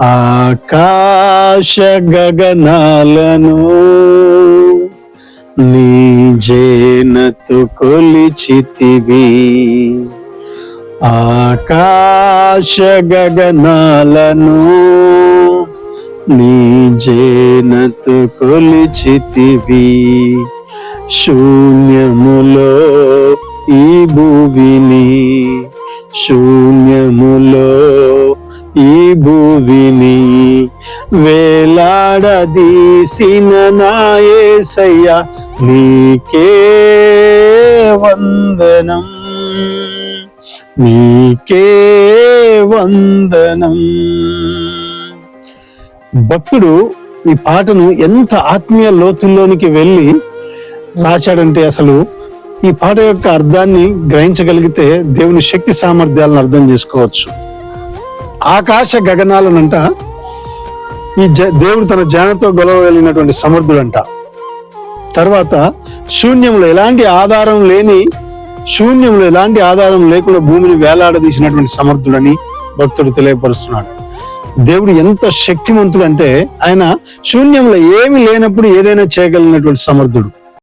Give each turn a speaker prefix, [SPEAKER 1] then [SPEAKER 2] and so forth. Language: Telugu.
[SPEAKER 1] ఆకాశ గగనాలను నీ జేనతు కొలిచితివి. ఆకాశ గగనాలను నీ జేనతు కొలిచితివి. శూన్యములో ఈ భూమిని శూన్యములో ఈ భూమిని వేలాడదీసిన నాయసయ్య నీకే వందనం. నీకే వందనం. భక్తుడు ఈ పాటను ఎంత ఆత్మీయ లోతుల్లోనికి వెళ్ళి రాశాడంటే అసలు ఈ పాట యొక్క అర్థాన్ని గ్రహించగలిగితే దేవుని శక్తి సామర్థ్యాలను అర్థం చేసుకోవచ్చు. ఆకాశ గగనాలనంట. ఈ జ దేవుడు తన జానతో గొలవగలిగినటువంటి సమర్థుడంట. తర్వాత శూన్యంలో ఎలాంటి ఆధారం లేని శూన్యంలో ఎలాంటి ఆధారం లేకుండా భూమిని వేలాడదీసినటువంటి సమర్థుడని భక్తుడు తెలియపరుస్తున్నాడు. దేవుడు ఎంత శక్తిమంతుడు అంటే ఆయన శూన్యంలో ఏమి లేనప్పుడు ఏదైనా చేయగలిగినటువంటి సమర్థుడు.